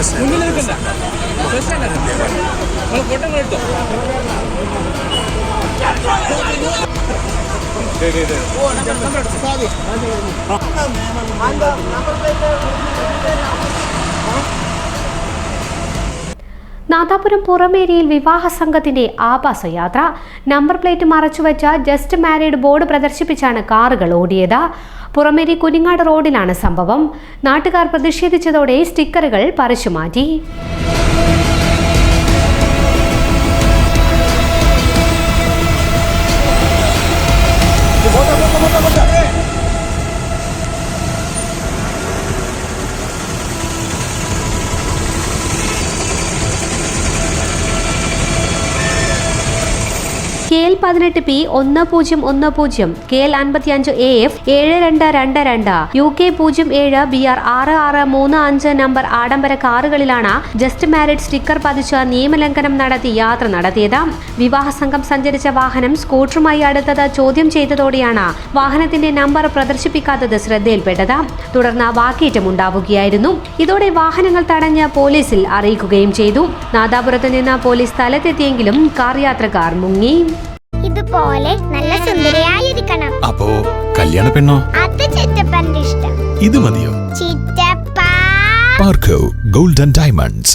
മുന്നിൽ നിൽക്കണ്ട ഫസ്റ്റ് അല്ല നിങ്ങൾ ഫോട്ടോ എടുത്തോ സാധി നാദാപുരം പുറമേരിയിൽ വിവാഹ സംഘത്തിന്റെ ആഭാസയാത്ര നമ്പർ പ്ലേറ്റ് മറച്ചുവെച്ച ജസ്റ്റ് മാരീഡ് ബോർഡ് പ്രദർശിപ്പിച്ചാണ് കാറുകൾ ഓടിയത്. പുറമേരി കുനിങ്ങാട് റോഡിലാണ് സംഭവം. നാട്ടുകാർ പ്രതിഷേധിച്ചതോടെ സ്റ്റിക്കറുകൾ പറിച്ചുമാറ്റി. കെ എൽ പതിനെട്ട് പി ഒന്ന് പൂജ്യം ഒന്ന് പൂജ്യം കെ എൽ അൻപത്തിയഞ്ച് എ എഫ് ഏഴ് രണ്ട് രണ്ട് രണ്ട് യു കെ പൂജ്യം ഏഴ് ബി ആർ ആറ് ആറ് മൂന്ന് അഞ്ച് നമ്പർ ആഡംബര കാറുകളിലാണ് ജസ്റ്റ് മാരിഡ് സ്റ്റിക്കർ പതിച്ച് നിയമലംഘനം നടത്തി യാത്ര നടത്തിയത്. വിവാഹ സംഘം സഞ്ചരിച്ച വാഹനം സ്കൂട്ടറുമായി അടുത്തത് ചോദ്യം ചെയ്തതോടെയാണ് വാഹനത്തിന്റെ നമ്പർ പ്രദർശിപ്പിക്കാത്തത് ശ്രദ്ധയിൽപ്പെട്ടത്. തുടർന്ന് വാക്കേറ്റം ഉണ്ടാവുകയായിരുന്നു. ഇതോടെ വാഹനങ്ങൾ തടഞ്ഞ് പോലീസിൽ അറിയിക്കുകയും ചെയ്തു. നാദാപുരത്ത് നിന്ന് പോലീസ് സ്ഥലത്തെത്തിയെങ്കിലും കാർ യാത്രക്കാർ മുങ്ങി. ഇതുപോലെ നല്ല സുന്ദരിയായിരിക്കണം. അപ്പോ കല്യാണ പെണ്ണോ? അത് ചിറ്റപ്പന്റെ ഇഷ്ടം. ഇത് മതിയോ? ചിറ്റപ്പ. പാർക്കോ ഗോൾഡൻ ഡയമണ്ട്സ്.